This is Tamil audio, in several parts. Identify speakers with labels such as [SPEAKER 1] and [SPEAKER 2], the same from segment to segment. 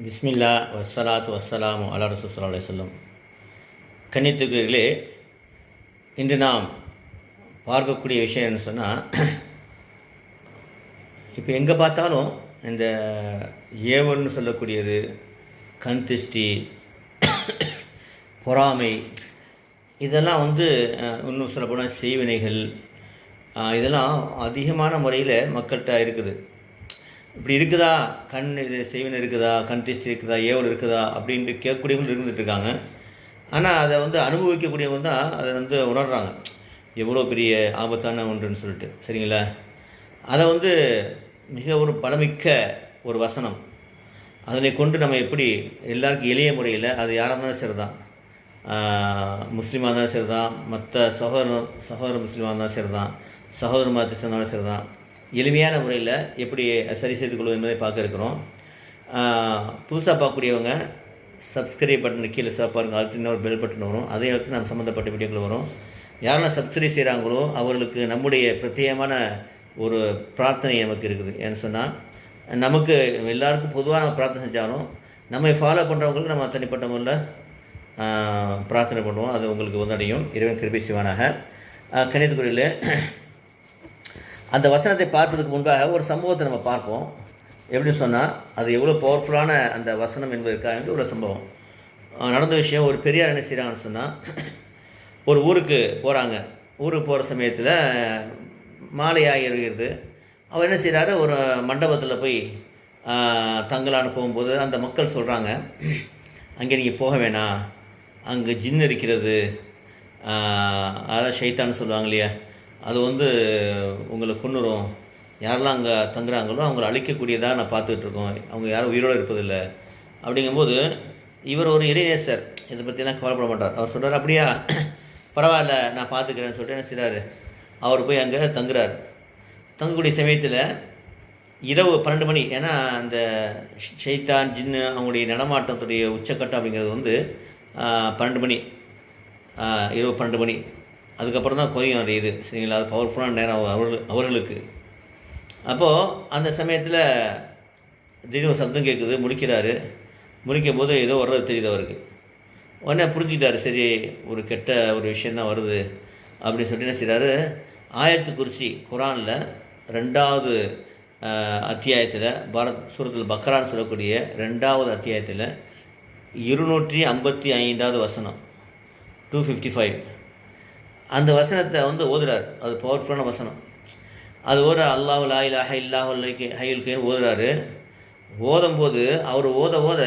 [SPEAKER 1] பிஸ்மில்லா வஸ்ஸலாத் வஸ்ஸலாமு அலா ரசூல் சொல்லும் சொல்லம் கன்னித்துக்குகளே இன்று நாம் பார்க்கக்கூடிய விஷயம் என்ன சொன்னால் இப்போ எங்கே பார்த்தாலும் இந்த ஏவல்னு சொல்லக்கூடியது கண் திருஷ்டி பொறாமை இதெல்லாம் வந்து இன்னும் சொல்லப்போனால் செய்வினைகள் இதெல்லாம் அதிகமான முறையில் மக்கள்கிட்ட இருக்குது. இப்படி இருக்குதா? கண் இது செய்வன் இருக்குதா? கண் திருஷ்டி இருக்குதா? ஏவல் இருக்குதா? அப்படின்ட்டு கேட்கக்கூடியவங்க இருந்துட்டு இருக்காங்க ஆனால் அதை வந்து அனுபவிக்கக்கூடியவங்க தான் அதை வந்து உணர்கிறாங்க எவ்வளோ பெரிய ஆபத்தான ஒன்றுன்னு சொல்லிட்டு. சரிங்களா? அதை வந்து மிக ஒரு பலமிக்க ஒரு வசனம். அதனை கொண்டு நம்ம எப்படி எல்லாருக்கும் எளிய முறையில் அது யாராக இருந்தாலும் சரி தான் முஸ்லீமாக இருந்தாலும் சரி தான் மற்ற சகோதர சகோதர முஸ்லீமாக இருந்தாலும் சரி தான் சகோதர மதத்தை சேர்ந்தாலும் சரிதான். எளிமையான முறையில் எப்படி சரி செய்து கொள்வது என்பதை பார்க்க இருக்கிறோம். புதுசாக பார்க்கக்கூடியவங்க சப்ஸ்கிரைப் பட்டன் கீழே சார் பாருங்க அடுத்து இன்னொரு பெல் பட்டன் வரும். அதை அடுத்து நம்ம சம்மந்தப்பட்ட வீடியோக்கள் வரும். யாரெல்லாம் சப்ஸ்கிரைப் செய்கிறாங்களோ அவர்களுக்கு நம்முடைய பிரத்யேகமான ஒரு பிரார்த்தனை நமக்கு இருக்குது. ஏன்னு சொன்னால் நமக்கு எல்லாருக்கும் பொதுவாக நம்ம பிரார்த்தனை செஞ்சாலும் நம்மை ஃபாலோ பண்ணுறவங்களுக்கு நம்ம தனிப்பட்ட முறையில் பிரார்த்தனை பண்ணுவோம். அது உங்களுக்கு வந்தடையும் இறைவன் கிருபை சிவானாக கணிதக்குறையில் அந்த வசனத்தை பார்ப்பதற்கு முன்பாக ஒரு சம்பவத்தை நம்ம பார்ப்போம். எப்படி சொன்னால் அது எவ்வளோ பவர்ஃபுல்லான அந்த வசனம் என்பதற்காக என்று ஒரு சம்பவம். நடந்த விஷயம் ஒரு பெரியார் என்ன செய்கிறாங்கன்னு சொன்னால் ஒரு ஊருக்கு போகிறாங்க ஊருக்கு போகிற சமயத்தில் மாலை ஆகிறது அவர் என்ன செய்கிறாரு ஒரு மண்டபத்தில் போய் ஆஹ், தங்கலான்னு போகும்போது அந்த மக்கள் சொல்கிறாங்க அங்கே நீங்கள் போக வேணாம். அங்கே ஜின் இருக்கிறது. அதான் ஷைத்தான்னு சொல்லுவாங்க இல்லையா? அது வந்து உங்களை கொன்னுரும் யாரெல்லாம் அங்கே தங்குறாங்களோ அவங்கள அழிக்கக்கூடியதாக நான் பார்த்துட்ருக்கோம் அவங்க யாரும் உயிரோடு இருப்பதில்லை. அப்படிங்கும்போது இவர் ஒரு இறைநேசர். இதை பற்றிலாம் கவலைப்பட மாட்டார். அவர் சொல்கிறார் அப்படியா? பரவாயில்ல நான் பார்த்துக்கிறேன்னு சொல்லிட்டு என்ன செய்கிறாரு அவர் போய் அங்கே தங்குறார். தங்கக்கூடிய சமயத்தில் இரவு பன்னெண்டு மணி ஏன்னா அந்த ஷைத்தான் ஜின்னு அவங்களுடைய நடமாட்டத்துடைய உச்சக்கட்டம் அப்படிங்கிறது வந்து பன்னெண்டு மணி. இரவு பன்னெண்டு மணி. அதுக்கப்புறம் தான் கோயம் அடையுது சரிங்களா? அது பவர்ஃபுல்லான நேரம் அவர்கள் அவர்களுக்கு. அப்போது அந்த சமயத்தில் திடீர்னு சப்தம் கேட்குது முடிக்கிறாரு முடிக்கும் போது ஏதோ வர்றது தெரியுது அவருக்கு. உடனே புரிஞ்சுக்கிட்டாரு சரி ஒரு கெட்ட ஒரு விஷயந்தான் வருது அப்படின்னு சொல்லிட்டு என்ன செய்கிறாரு ஆயத்து குறிச்சி குரானில் ரெண்டாவது அத்தியாயத்தில் பாரத் சூரத்தில் பக்ரான்னு சொல்லக்கூடிய ரெண்டாவது அத்தியாயத்தில் இருநூற்றி ஐம்பத்தி ஐந்தாவது வசனம் டூ ஃபிஃப்டி ஃபைவ் அந்த வசனத்தை வந்து ஓதுறாரு. அது பவர்ஃபுல்லான வசனம். அது ஓர அல்லாஹ் லாயிலா இலாஹ இல்லாஹ் ஓதுறாரு. ஓதும்போது அவர் ஓத ஓத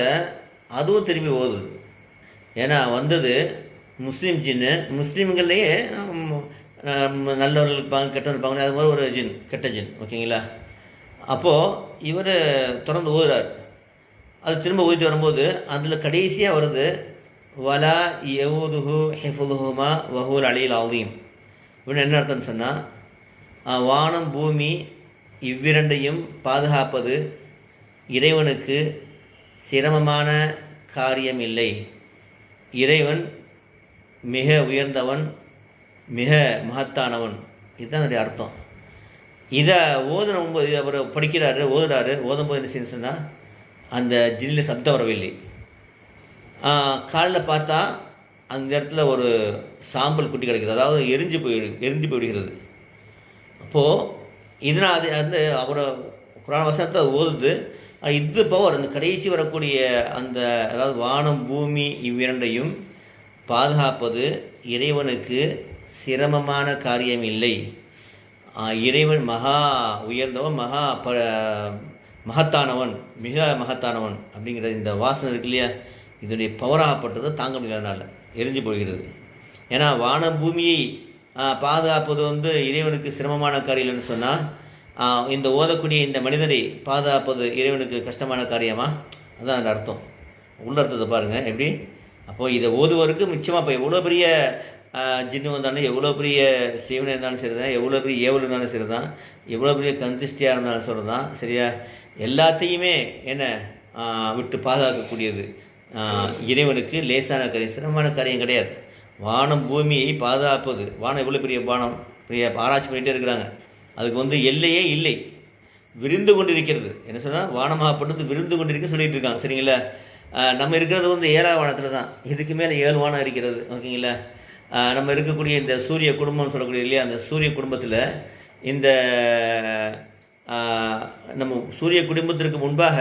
[SPEAKER 1] அதுவும் திரும்பி ஓதுது. ஏன்னா வந்தது முஸ்லீம் ஜின்னு. முஸ்லீம்கள்லேயே நல்லவர்கள் இருப்பாங்க கெட்டவர்கள் இருப்பாங்க அது மாதிரி ஒரு ஜின் கெட்ட ஜின். ஓகேங்களா? அப்போது இவர் தொடர்ந்து ஓதுறாரு. அது திரும்ப ஊதிட்டு வரும்போது அதில் கடைசியாக வருது வலா யவுதுஹு ஹிஃபுலுஹுமா வஹூல் அலில் ஆதீம் இப்படின்னு என்ன அர்த்தம்னு சொன்னால் வானம் பூமி இவ்விரண்டையும் பாதுகாப்பது இறைவனுக்கு சிரமமான காரியம் இல்லை இறைவன் மிக உயர்ந்தவன் மிக மகத்தானவன். இதுதான் என்னுடைய அர்த்தம். இதை ஓதுனும்போது அவர் படிக்கிறாரு ஓதுறாரு ஓதும்போது என்ன செய்யணும் சொன்னால் அந்த ஜில்லில் சப்தம் வரவில்லை. காலில் பார்த்தா அந்த இடத்துல ஒரு சாம்பல் குட்டி கிடைக்குது. அதாவது எரிஞ்சு போயிடு எரிஞ்சு போயிடுகிறது. அப்போது இதனால் அது வந்து அவரை புராண வசனத்தை ஓதுது. இது பவர் அந்த கடைசி வரக்கூடிய அந்த அதாவது வானம் பூமி இவ்விரண்டையும் பாதுகாப்பது இறைவனுக்கு சிரமமான காரியம் இல்லை. இறைவன் மகா உயர்ந்தவன் மகா ப மகத்தானவன் மிக மகத்தானவன் அப்படிங்கிற இந்த வாசனை இருக்கு இல்லையா? இதனுடைய பவராகப்பட்டது தாங்க முடியாதனால எரிஞ்சு போகிறது. ஏன்னா வான பூமியை பாதுகாப்பது வந்து இறைவனுக்கு சிரமமான காரியம் இல்லைன்னு சொன்னால் இந்த ஓதக்கூடிய இந்த மனிதனை பாதுகாப்பது இறைவனுக்கு கஷ்டமான காரியமா? அதுதான் அந்த அர்த்தம். உள்ளர்த்தத்தை பாருங்கள் எப்படி? அப்போது இதை ஓதுவருக்கு மிச்சமாக இப்போ எவ்வளோ பெரிய ஜின்னு வந்தாலும் எவ்வளோ பெரிய சிவன் இருந்தாலும் சரி தான் எவ்வளோ பெரிய ஏவல் இருந்தாலும் சரி தான் எவ்வளோ பெரிய கந்திஷ்டியாக இருந்தாலும் சரி தான் சரியா? எல்லாத்தையுமே என்ன விட்டு பாதுகாக்கக்கூடியது. இறைவனுக்கு லேசான காரியம் சிரமமான காரியம் கிடையாது. வானம் பூமியை பாதுகாப்பது. வானம் எவ்வளோ பெரிய வானம்? பெரிய ஆராய்ச்சி பண்ணிகிட்டே இருக்கிறாங்க. அதுக்கு வந்து எல்லையே இல்லை. விரிந்து கொண்டிருக்கிறது. என்ன சொன்னால் வானமாகப்பட்டது விரிந்து கொண்டிருக்க சொல்லிட்டு இருக்காங்க. சரிங்களா? நம்ம இருக்கிறது வந்து ஏழாவது வானத்தில் தான் இதுக்கு மேலே ஏழு வானம் இருக்கிறது. ஓகேங்களா? நம்ம இருக்கக்கூடிய இந்த சூரிய குடும்பம்னு சொல்லக்கூடிய இல்லையா அந்த சூரிய குடும்பத்தில் இந்த நம்ம சூரிய குடும்பத்திற்கு முன்பாக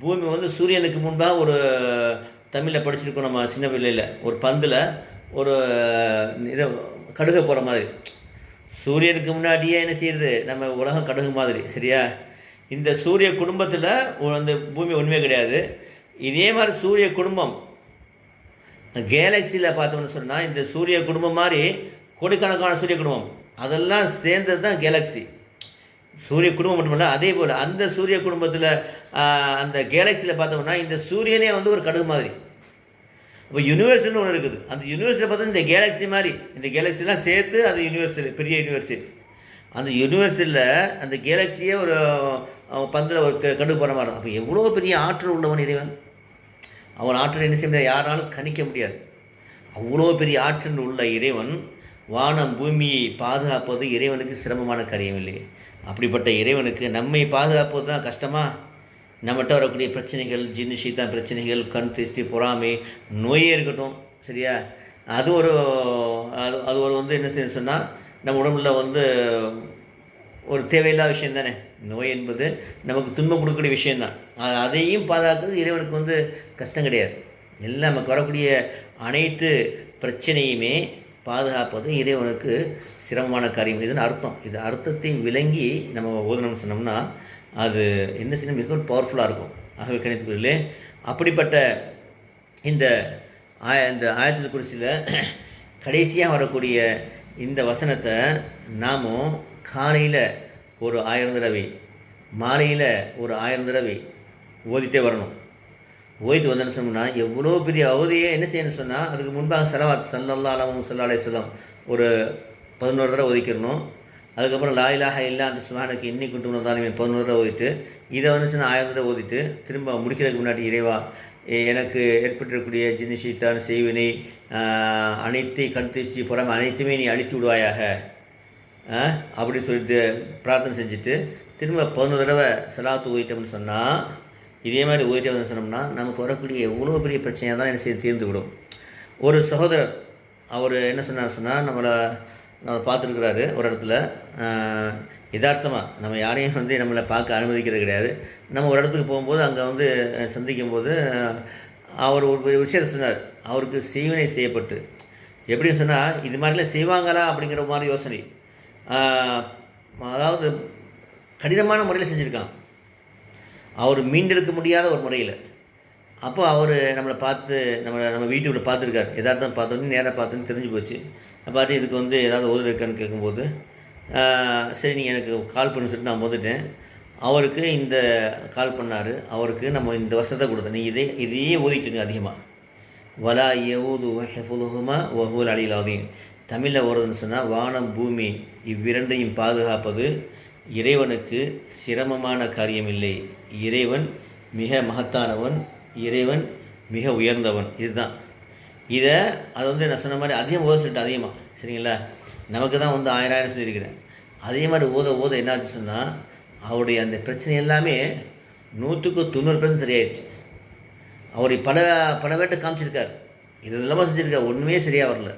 [SPEAKER 1] பூமி வந்து சூரியனுக்கு முன்பாக ஒரு தமிழில் படிச்சிருக்கோம் நம்ம சின்ன பிள்ளையில் ஒரு பந்தில் ஒரு இதை கடுகை போகிற மாதிரி. சூரியனுக்கு முன்னாடியே என்ன செய்யுது நம்ம உலகம் கடுகு மாதிரி சரியா? இந்த சூரிய குடும்பத்தில் அந்த பூமி ஒன்றுமே கிடையாது. இதே மாதிரி சூரிய குடும்பம் கேலக்சியில் பார்த்தோம்னு சொன்னால் இந்த சூரிய குடும்பம் மாதிரி கோடிக்கணக்கான சூரிய குடும்பம். அதெல்லாம் சேர்ந்தது தான் கேலக்ஸி சூரிய குடும்பம் மட்டுமல்ல அதே போல் அந்த சூரிய குடும்பத்தில் அந்த கேலக்சியில் பார்த்தோம்னா இந்த சூரியனே வந்து ஒரு கடுகு மாதிரி. இப்போ யூனிவர்ஸ்னு ஒன்று இருக்குது. அந்த யூனிவர்ஸில் பார்த்தா இந்த கேலக்ஸி மாதிரி. இந்த கேலக்ஸிலாம் சேர்த்து அது யூனிவர்சல் பெரிய யூனிவர்சிட்டி அந்த யூனிவர்ஸில் அந்த கேலக்ஸியே ஒரு பந்தில் ஒரு க- போகிற மாதிரி. அப்போ எவ்வளோ பெரிய ஆற்றல் உள்ளவன் இறைவன்? அவன் ஆற்றல் என்ன செய்ய முடியாது? யாராலும் கணிக்க முடியாது. அவ்வளோ பெரிய ஆற்றல் உள்ள இறைவன் வானம் பூமியை பாதுகாப்பது இறைவனுக்கு சிரமமான காரியம் இல்லையே அப்படிப்பட்ட இறைவனுக்கு நம்மை பாதுகாப்பது தான் கஷ்டமா? நம்மகிட்ட வரக்கூடிய பிரச்சனைகள் ஜின்னு சீத்தான் பிரச்சனைகள் கண் திருஷ்டி பொறாமை நோயே இருக்கட்டும் சரியா? அது ஒரு அது அது ஒரு வந்து என்ன செய்ய சொன்னால் நம்ம உடம்புல வந்து ஒரு தேவையில்லாத விஷயம் தானே? நோய் என்பது நமக்கு துன்பம் கொடுக்கக்கூடிய விஷயந்தான் அது அதையும் பாதுகாக்கிறது இறைவனுக்கு வந்து கஷ்டம் கிடையாது. எல்லாம் நமக்கு வரக்கூடிய அனைத்து பிரச்சனையுமே பாதுகாப்பது இறைவனுக்கு சிரமமான காரியம். இதுன்னு அர்த்தம். இது அர்த்தத்தை விளங்கி நம்ம ஓதணும்னு சொன்னோம்னா அது என்ன செய்யணும் மிகவும் பவர்ஃபுல்லாக இருக்கும். ஆகவே கணித்துக்குள்ளே அப்படிப்பட்ட இந்த ஆய இந்த ஆயத்தில் குறிச்சியில் கடைசியாக வரக்கூடிய இந்த வசனத்தை நாமும் காலையில் ஒரு ஆயிரம் தடவை மாலையில் ஒரு ஆயிரம் தடவை ஓதிட்டே வரணும். ஓய்த்து வந்தேன்னு சொன்னோம்னா எவ்வளோ பெரிய அவதியை என்ன செய்யணும்னு சொன்னால் அதுக்கு முன்பாக செலவாத் சல்லல்லா அலமு சல்லாலே சொல்லம் ஒரு பதினோரு தடவை ஒதுக்கிடணும். அதுக்கப்புறம் லாயிலாக இல்லை அந்த சுமானுக்கு இன்னி கொண்டு வந்தாலுமே பதினோரு தடவை ஓதிட்டு இதை வந்து சொன்னால் ஆயிரம் தடவை ஓதிட்டு திரும்ப முடிக்கிறதுக்கு முன்னாடி இறைவா எனக்கு ஏற்பட்டிருக்கக்கூடிய ஜினிஷித்தான் செய்வினை ஆஹ், அனைத்தை கண்திஷ்டி புறம் அனைத்துமே நீ அழித்து விடுவாயாக. ஆ, சொல்லிட்டு பிரார்த்தனை செஞ்சுட்டு திரும்ப பதினோரு தடவை செலாத்து ஓயிட்டோம்னு சொன்னால் இதே மாதிரி ஓயிட்டோம்னு சொன்னோம்னா நமக்கு வரக்கூடிய எவ்வளோ பெரிய பிரச்சனையாக தான் என்ன செய்ய தீர்ந்து விடும் ஒரு சகோதரர் அவர் என்ன சொன்னார் சொன்னால் நம்மளை நம்ம பார்த்துருக்குறாரு ஒரு இடத்துல யதார்த்தமாக நம்ம யாரையும் வந்து நம்மளை பார்க்க அனுமதிக்கிறது கிடையாது. நம்ம ஒரு இடத்துக்கு போகும்போது அங்கே வந்து சந்திக்கும்போது சந்திக்கும் போது அவர் ஒரு விஷயத்தை சொன்னார். அவருக்கு செய்வினை செய்யப்பட்டு. எப்படின்னு சொன்னால் இது மாதிரிலாம் செய்வாங்களா அப்படிங்கிற மாதிரி யோசனை. அதாவது கடினமான முறையில் செஞ்சுருக்கான். அவர் மீண்டெடுக்க முடியாத ஒரு முறையில். அப்போ அவர் நம்மளை பார்த்து நம்மளை நம்ம வீட்டுக்குள்ளே பார்த்துருக்காரு. எதார்த்தம் பார்த்தோன்னு நேராக பார்த்தோன்னு தெரிஞ்சு போச்சு. பார்த்து இதுக்கு வந்து ஏதாவது உதவி இருக்கான்னு கேட்கும்போது சரி நீங்கள் எனக்கு கால் பண்ணி சொல்லிட்டு நான் வந்துட்டேன் அவருக்கு இந்த கால் பண்ணார். அவருக்கு நம்ம இந்த வருஷத்தை கொடுத்தோம். நீங்கள் இதே இதையே ஓதிட்டுங்க அதிகமாக வலா யவுது ஹெஃபுலுஹுமா வஹூல் அலிலாதீன் தமிழில் ஓடுறதுன்னு சொன்னால் வானம் பூமி இவ்விரண்டையும் பாதுகாப்பது இறைவனுக்கு சிரமமான காரியமில்லை. இறைவன் மிக மகத்தானவன் இறைவன் மிக உயர்ந்தவன். இதுதான். இதை அது வந்து நான் சொன்ன மாதிரி அதிகம் ஓத சொல்லிட்டு அதிகமாக சரிங்களா? நமக்கு தான் வந்து ஆயிரம் ஆயிரம் சொல்லியிருக்கிறேன். அதே மாதிரி ஓத ஓத என்னாச்சு சொன்னால் அவருடைய அந்த பிரச்சனை எல்லாமே நூற்றுக்கு தொண்ணூறு பர்சன்ட் சரியாயிடுச்சு அவர் பல பல வேட்டை காமிச்சிருக்கார். இது இல்லாமல் செஞ்சுருக்கார். ஒன்றுமே சரியாக வரல.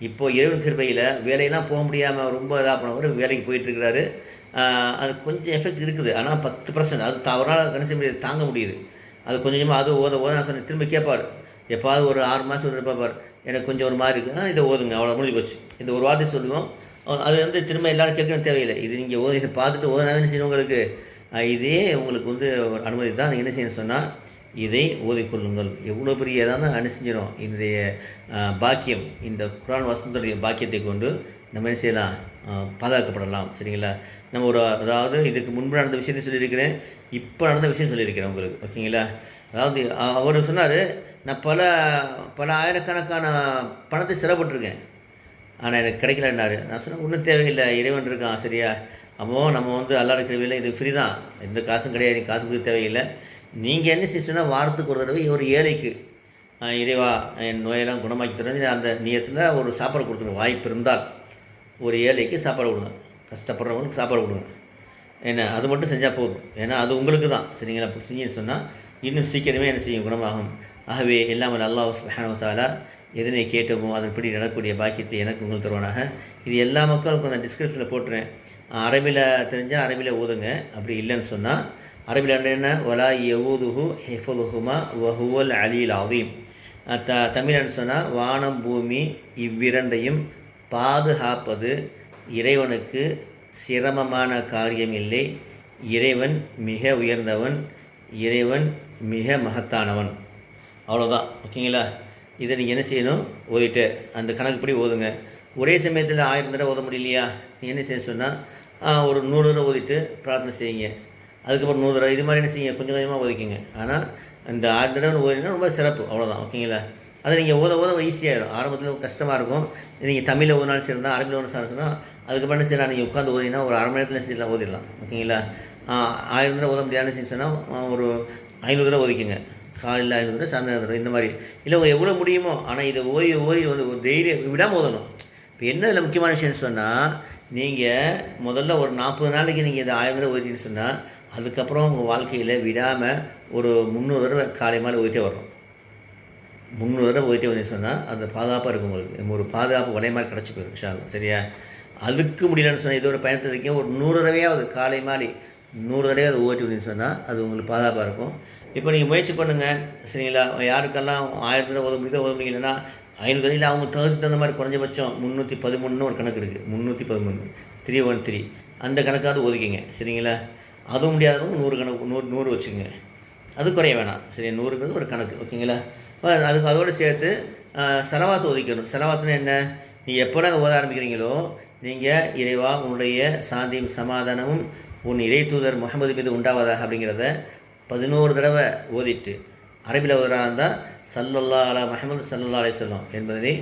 [SPEAKER 1] இப்போ இறைவன் கிருபையில் வேலையெல்லாம் போக முடியாமல் ரொம்ப இதாக பண்ணவர் வேலைக்கு போயிட்டுருக்கிறாரு அது கொஞ்சம் எஃபெக்ட் இருக்குது. ஆனால் பத்து பர்சன்ட் அது அவரால் கணிச முடியாது தாங்க முடியுது. அது கொஞ்சம் கொஞ்சமாக அது ஓத ஓத நான் சொன்னேன். திரும்ப கேட்பார் எப்பாவது ஒரு ஆறு மாதம் ஒரு பார்ப்பார் எனக்கு கொஞ்சம் ஒரு மாதிரி இருக்குது இதை ஓதுங்க. அவ்வளோ முடிஞ்சு போச்சு. இந்த ஒரு வார்த்தை சொல்லுவோம். அது வந்து திரும்ப எல்லாரும் கேட்கணும் தேவையில்லை. இது நீங்கள் ஓத இதை பார்த்துட்டு ஓதனாவே என்ன செய்யணும் உங்களுக்கு? இதே உங்களுக்கு வந்து ஒரு அனுமதி தான். நீங்கள் என்ன செய்யணும் சொன்னால் இதை ஓதிக்கொள்ளுங்கள். எவ்வளோ பெரிய ஏதாவது அனுசரிஞ்சிடும் இன்றைய அஹ், பாக்கியம் இந்த குரான் வசந்தருடைய பாக்கியத்தை கொண்டு நம்ம என்ன செய்யலாம்? பாதுகாக்கப்படலாம். சரிங்களா? நம்ம ஒரு அதாவது இதுக்கு முன்பு நடந்த விஷயத்தையும் சொல்லியிருக்கிறேன் இப்போ நடந்த விஷயம் சொல்லியிருக்கிறேன் உங்களுக்கு ஓகேங்களா? அதாவது அவர் சொன்னார் நான் பல பல ஆயிரக்கணக்கான பணத்தை சிறப்பட்டிருக்கேன் ஆனால் எனக்கு கிடைக்கலன்னாரு. நான் சொன்னேன் ஒன்றும் தேவையில்லை இறைவன் இருக்கான் சரியா? அப்போ நம்ம வந்து அல்லா இருக்கிறவையில் இது ஃப்ரீ தான். எந்த காசும் கிடையாது நீ காசு கொடுக்க தேவையில்லை. நீங்கள் என்ன செய்யணும்னா வாரத்துக்கு ஒரு தடவை ஒரு ஏழைக்கு இறைவா என் நோயெல்லாம் குணமாக்கி தருவது அந்த நியத்தில் ஒரு சாப்பாடு கொடுத்துருங்க வாய்ப்பு இருந்தால் ஒரு ஏழைக்கு சாப்பாடு கொடுங்க. கஷ்டப்படுறவங்களுக்கு சாப்பாடு கொடுங்க. என்ன அது மட்டும் செஞ்சால் போதும். ஏன்னா அது உங்களுக்கு தான். சரிங்களா? இப்போ சொன்னால் இன்னும் சீக்கிரமே என்ன செய்யும்? குணமாகும். ஆகவே எல்லாமே நல்லா சுப்ஹானஹு எதனை கேட்டோமோ அதன்படி நடக்கக்கூடிய பாக்கியத்தை எனக்கு உங்களுக்கு தருவானாக. இது எல்லா மக்களுக்கும் நான் டிஸ்கிரிப்ஷனில் போட்டுறேன். அரபியில் தெரிஞ்சால் அரபியில் ஓதுங்க. அப்படி இல்லைன்னு சொன்னால் அரபியில் என்ன? ஒலா யவூதுஹு ஹெஃபுலுஹுமா வஹுவல் அலில் அவீம் த தமிழன்னு சொன்னால் வானம் பூமி இவ்விரண்டையும் பாதுகாப்பது இறைவனுக்கு சிரமமான காரியம் இல்லை. இறைவன் மிக உயர்ந்தவன் இறைவன் மிக மகத்தானவன். அவ்வளோதான் ஓகேங்களா? இதை நீங்கள் என்ன செய்யணும்? ஓதிட்டு அந்த கணக்குப்படி ஓதுங்க. ஒரே சமயத்தில் ஆயிரம் தடவை ஓத முடியலையா? நீ என்ன செய்ய சொன்னால் ஒரு நூறு தடவை ஓதிட்டு பிரார்த்தனை செய்யுங்க. அதுக்கப்புறம் நூறு தடவை இது மாதிரி என்ன செய்யுங்க? கொஞ்சம் கொஞ்சமாக ஓதிக்கிங்க. ஆனால் இந்த ஆயிரம் தடவை ஓதினா ரொம்ப சிறப்பு. அவ்வளோதான் ஓகேங்களா? அதை நீங்கள் ஓத ஓத ஈஸியாகிடும் ஆரம்பத்தில் கஷ்டமாக இருக்கும். நீங்கள் தமிழில் ஒரு நாள் சேர்ந்தால் அரபியில் நாள் சொன்னால் அதுக்கப்புறம் என்ன செய்யலாம்? நீங்கள் உட்காந்து ஓதினா ஒரு அரை மணி நேரத்தில் செய்யலாம்? ஓதிடலாம். ஓகேங்களா? ஆயிரம் தடவை ஓத முடியாதுன்னு சொன்னால் ஒரு ஐநூறு தடவை ஒதுக்குங்க காலையில் ஐநூறு தடவை சாயந்தரம் தடவை இந்த மாதிரி. இல்லை எவ்வளோ முடியுமோ ஆனால் இதை ஓதி ஓதி வந்து ஒரு தைரியம் விடாமல் ஓதணும். இப்போ என்ன இதில் முக்கியமான விஷயம்னு சொன்னால் நீங்கள் முதல்ல ஒரு நாற்பது நாளைக்கு நீங்கள் இதை ஆயிரம் தடவை ஓதின்னு சொன்னால் அதுக்கப்புறம் உங்கள் வாழ்க்கையில் விடாமல் ஒரு முந்நூறு தடவை காலை மாலை ஓதிட்டே வரணும். முந்நூறு தடவை போயிட்டே வந்து சொன்னால் அந்த பாதுகாப்பாக இருக்கும் உங்களுக்கு. ஒரு பாதுகாப்பு வலை மாதிரி கிடச்சி போயிடும் விஷால் சரியா? அதுக்கு முடியலன்னு சொன்னால் இது ஒரு பயணத்தில் இருக்கீங்க ஒரு நூறு தடவையாவது காலை மாலை நூறு தடவை அதை ஓட்டி வந்து சொன்னால் அது உங்களுக்கு பாதுகாப்பாக இருக்கும். இப்போ நீங்கள் முயற்சி பண்ணுங்கள் சரிங்களா? யாருக்கெல்லாம் ஆயிரத்தி தடவை உதவ முடியுதோ ஓத முடியலன்னா ஐநூறு தடவையில் அவங்க தகுதிக்கு தகுந்த மாதிரி குறைஞ்சபட்சம் முந்நூற்றி பதிமூணுன்னு ஒரு கணக்கு இருக்குது முந்நூற்றி பதிமூணு. த்ரீ ஒன் த்ரீ அந்த கணக்காவது ஒதுக்கிங்க சரிங்களா? அதுவும் முடியாதவங்க நூறு கணக்கு நூறு நூறு வச்சுக்கோங்க. அது குறைய வேணாம் சரி நூறுங்கிறது ஒரு கணக்கு ஓகேங்களா? அதுக்கு அதோடு சேர்த்து செலவாத்து ஒதுக்கணும். செலவாத்துனா என்ன? நீ எப்போ அதை ஓத ஆரம்பிக்கிறீங்களோ நீங்கள் இறைவா உன்னுடைய சாந்தியும் சமாதானமும் உன் இறை தூதர் முகமது மீது உண்டாவதாக அப்படிங்கிறத பதினோரு தடவை ஓதிட்டு அரபியில் ஓதுறா இருந்தால் சல்லல்லா அலா மஹமது சல்லல்லா அலை சொல்லம் என்பதை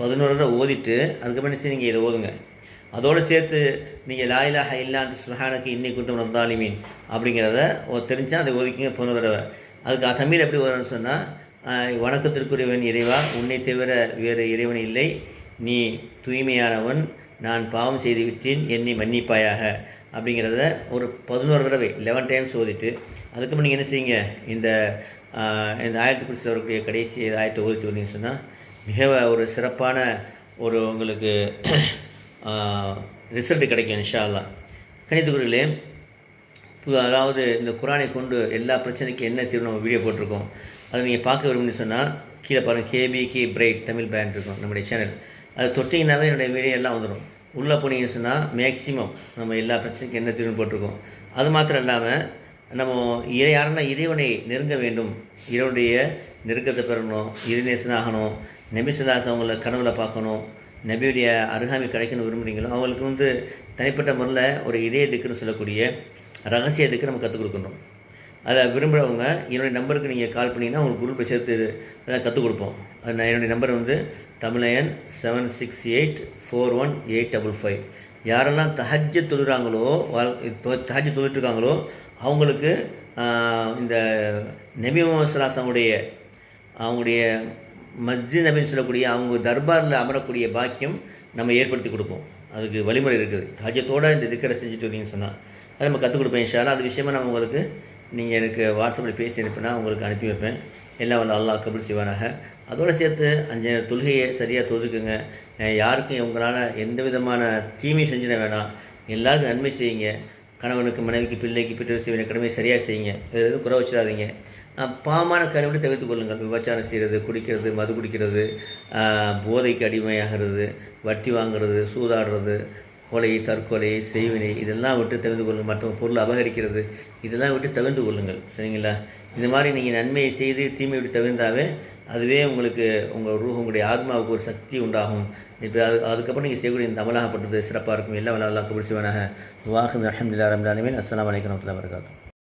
[SPEAKER 1] பதினோரு தடவை ஓதிட்டு அதுக்கப்புறம் சரி நீங்கள் இதை ஓதுங்க. அதோடு சேர்த்து நீங்கள் லாயிலா இல்லா சுஹானுக்கு இன்னி குண்டும் நந்தாலிமீன் அப்படிங்கிறத தெரிஞ்சால் அதை ஒதுக்கிங்க பதினோரு தடவை. அதுக்கு தமிழ் எப்படி வரும்னு சொன்னால் வணக்கத்திற்குரியவன் இறைவா உன்னை தவிர வேறு இறைவன் இல்லை. நீ தூய்மையானவன் நான் பாவம் செய்து விட்டேன் என்னை மன்னிப்பாயாக. அப்படிங்கிறத ஒரு பதினோரு தடவை லெவன் டைம்ஸ் ஓதிட்டு அதுக்கப்புறம் நீங்கள் என்ன செய்யுங்க? இந்த இந்த ஆயிரத்தி குறிச்சில் வரக்கூடிய கடைசி ஆயிரத்தி ஓதிட்டு வந்தீங்கன்னு சொன்னால் மிக ஒரு சிறப்பான ஒரு உங்களுக்கு ரிசல்ட் கிடைக்கும் இன்ஷால்லா கணிதகுருகளே அதாவது இந்த குரானை கொண்டு எல்லா பிரச்சனைக்கும் என்ன தீர்வு நம்ம வீடியோ போட்டிருக்கோம். அதை நீங்கள் பார்க்க விரும்புன்னு சொன்னால் கீழே பாருங்கள் கேபிகே பிரைட் தமிழ் பேண்ட் இருக்கும் நம்முடைய சேனல் அது தொட்டிங்கனாவே என்னுடைய வீடியோ எல்லாம் வந்துடும் உள்ளே போனீங்கன்னு சொன்னால் மேக்ஸிமம் நம்ம எல்லா பிரச்சனைக்கும் என்ன தீர்வு போட்டிருக்கோம். அது மாத்திரம் இல்லாமல் நம்ம இறை யாரெல்லாம் இறைவனை நெருங்க வேண்டும். இறைவனுடைய நெருக்கத்தை பெறணும் இறைநேசனாகணும் நபிசுதாஸ் அவங்கள கனவுல பார்க்கணும் நபியுடைய அருகாமை கிடைக்கணும் விரும்புகிறீங்களோ அவங்களுக்கு வந்து தனிப்பட்ட முறையில் ஒரு இதய திக்குன்னு சொல்லக்கூடிய ரகசிய திக்கு நம்ம கற்றுக் கொடுக்கணும். அதை விரும்புகிறவங்க என்னுடைய நம்பருக்கு நீங்கள் கால் பண்ணிங்கன்னா உங்களுக்கு குரூப்பை சேர்த்து அதை கற்றுக் கொடுப்போம். அது நான் என்னுடைய நம்பர் வந்து தமிழயன் seven six eight four one eight double five யாரெல்லாம் தஹஜ் தொழுகிறாங்களோ தஹஜ் தஹஜ தொழுட்டுருக்காங்களோ அவங்களுக்கு இந்த நபி முகமது அவங்களுடைய மஸ்ஜித் நபின்னு சொல்லக்கூடிய அவங்க தர்பாரில் அமரக்கூடிய பாக்கியம் நம்ம ஏற்படுத்தி கொடுப்போம். அதுக்கு வழிமுறை இருக்குது. ஹஜத்தோடு இந்த திக்கரை செஞ்சுட்டு வந்தீங்கன்னு சொன்னால் அதை நம்ம கற்றுக் கொடுப்பேன் இன்ஷாலாம் அது விஷயமா நம்ம உங்களுக்கு நீங்கள் எனக்கு வாட்ஸ்அப்பில் பேசி அனுப்பினா உங்களுக்கு அனுப்பி வைப்பேன். எல்லாம் வந்து அல்லாஹ் கபுல் செய்வானாக. அதோடு சேர்த்து அஞ்சு தொழுகையை சரியாக தொழுக்குங்க யாருக்கும் உங்களால் எந்த விதமான தீமையும் செஞ்சிட வேணாம். எல்லாருக்கும் நன்மை செய்யுங்க. கணவனுக்கு மனைவிக்கு பிள்ளைக்கு பெற்றோர் செய்ய கடமை சரியாக செய்யுங்க. எதுவும் குறை வச்சிடாதீங்க. பாமான கருவிட்டு தவிர்த்து கொள்ளுங்கள் விபச்சாரம் செய்கிறது குடிக்கிறது மது குடிக்கிறது போதைக்கு அடிமையாகிறது வட்டி வாங்குறது சூதாடுறது கொலை தற்கொலை செய்வினை இதெல்லாம் விட்டு தவிர்த்து கொள்ளுங்கள் மற்றவங்க பொருள் அபகரிக்கிறது இதெல்லாம் விட்டு தவிர்த்து கொள்ளுங்கள் சரிங்களா? இது மாதிரி நீங்கள் நன்மையை செய்து தீமை விட்டு தவிர்த்தாவே அதுவே உங்களுக்கு உங்கள் ரூ உங்களுடைய ஆத்மாவுக்கு ஒரு சக்தி உண்டாகும். இப்போ அது அதுக்கப்புறம் நீங்கள் செய்யக்கூடிய இந்த அமலாகப்பட்டது சிறப்பாக இருக்கும். எல்லா வல்ல கபுல் சிவனாக வாஹன் அஹமதுல்லா ரம்லாலுமே அஸ்லாம் வலைக்கம் வரகாத்தும்